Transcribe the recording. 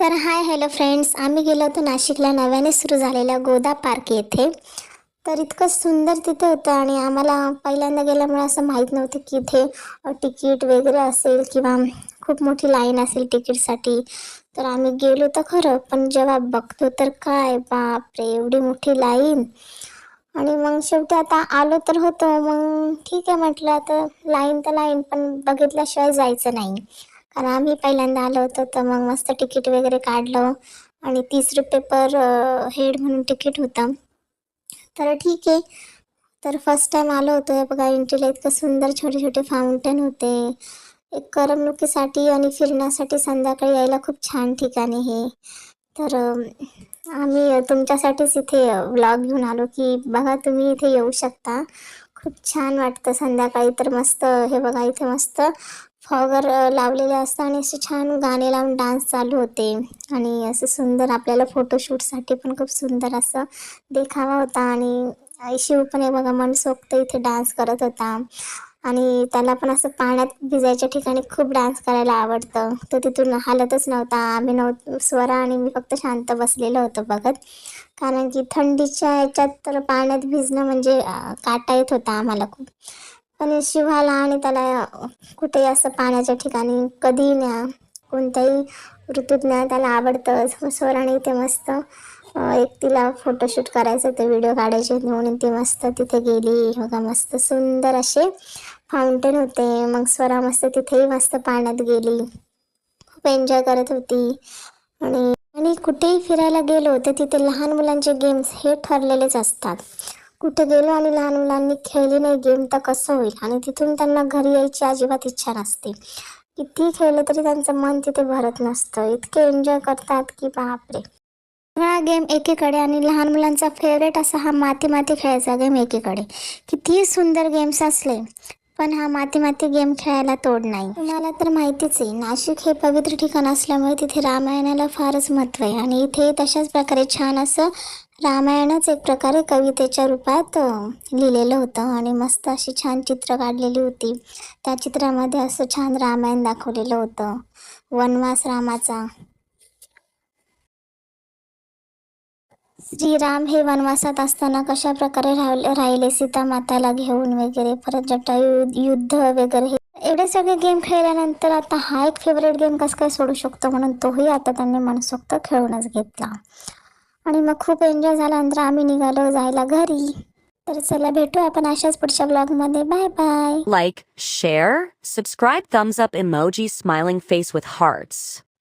तर hi hello friends आम्ही गेलो होतो नाशिकला. नव्याने सुरू झालेल्या गोदा पार्क येथे. तर इतकं सुंदर तिथे होतं आणि आम्हाला पहिल्यांदा गेल्यामुळे असं माहीत नव्हतं की इथे तिकीट वगैरे असेल किंवा खूप मोठी लाईन असेल तिकीटसाठी. तर आम्ही गेलो तर खरं पण जेव्हा बघतो तर काय बापरे एवढी मोठी लाईन. आणि मग शेवटी आता आलो तर होतो. मग ठीक आहे म्हटलं आता लाईन तर लाईन पण बघितल्याशिवाय जायचं नाही. कारण आम्ही पहिल्यांदा आलो होतो तर मग मस्त तिकीट वगैरे काढलं आणि तीस रुपये पर हेड म्हणून तिकीट होतं. तर ठीक आहे. तर फर्स्ट टाईम आलो होतो. हे बघा एंट्रीला इतकं सुंदर छोटे छोटे फाउंटन होते. एक करमणुकीसाठी आणि फिरण्यासाठी संध्याकाळी यायला खूप छान ठिकाण आहे हे. तर आम्ही तुमच्यासाठीच इथे ब्लॉग घेऊन आलो की बघा तुम्ही इथे येऊ शकता. खूप छान वाटतं संध्याकाळी तर मस्त हे बघा इथे मस्त फॉगर लावलेले असतं आणि असे छान गाणे लावून डान्स चालू होते. आणि असं सुंदर आपल्याला फोटोशूटसाठी पण खूप सुंदर असं देखावा होता आणि शिव पण हे बघा मनसोक्त इथे डान्स करत होता. आणि त्याला पण असं पाण्यात भिजायच्या ठिकाणी खूप डान्स करायला आवडतं. तो तिथून हालतच नव्हता. आम्ही नव्ह स्वरा आणि मी फक्त शांत बसलेलो होतो बघत. कारण की थंडीच्या याच्यात तर पाण्यात भिजणं म्हणजे काटा येत होता आम्हाला खूप. पण शिवाला आणि त्याला कुठेही असं पाण्याच्या ठिकाणी कधीही न्या कोणत्याही ऋतूत न्या त्याला आवडतं. स्वराने इथे मस्त एक तिला फोटोशूट करायचं होतं व्हिडिओ काढायचे होते म्हणून ती मस्त तिथे गेली. बघा मस्त सुंदर असे फाउंटेन होते. मग स्वरा मस्त तिथेही मस्त पाण्यात गेली. खूप एन्जॉय करत होती. आणि आणि कुठेही फिरायला गेलो तर तिथे लहान मुलांचे गेम्स हे ठरलेलेच असतात. कुठे गेलो आणि लहान मुलांनी खेळली नाही गेम तर कसं होईल? आणि तिथून त्यांना घरी यायची अजिबात इच्छा नसते. किती खेळलं तरी त्यांचं मन तिथे भरत नसतं. इतके एन्जॉय करतात की बापरे. हा गेम एकीकडे आणि लहान मुलांचा फेवरेट असा हा माती माती खेळायचा गेम एकीकडे. कितीही सुंदर गेम्स असले पण हा माती माती गेम खेळायला तोड नाही. तुम्हाला तर माहितीच आहे नाशिक हे पवित्र ठिकाण असल्यामुळे तिथे रामायणाला फारच महत्त्व आहे. आणि इथे तशाच प्रकारे छान असं रामायणच एक प्रकारे कवितेच्या रूपात लिहिलेलं होतं. आणि मस्त अशी छान चित्र काढलेली होती. त्या चित्रामध्ये असं छान रामायण दाखवलेलं होतं. वनवास रामाचा. श्रीराम हे वनवासात असताना कशा प्रकारे राहिले राहिले? सीता माताला घेऊन वगैरे परत जटायु युद्ध वगैरे हे एवढे सगळे गेम खेळल्यानंतर आता हा एक फेवरेट गेम कसं काय सोडू शकतो म्हणून तोही आता त्यांनी मनसोक्त खेळूनच घेतला. आणि मग खूप एन्जॉय झाल्यानंतर आम्ही निघालो जायला घरी. तर चला भेटू आपण अशाच पुढच्या ब्लॉगमध्ये bye bye like share subscribe thumbs up emoji smiling face with hearts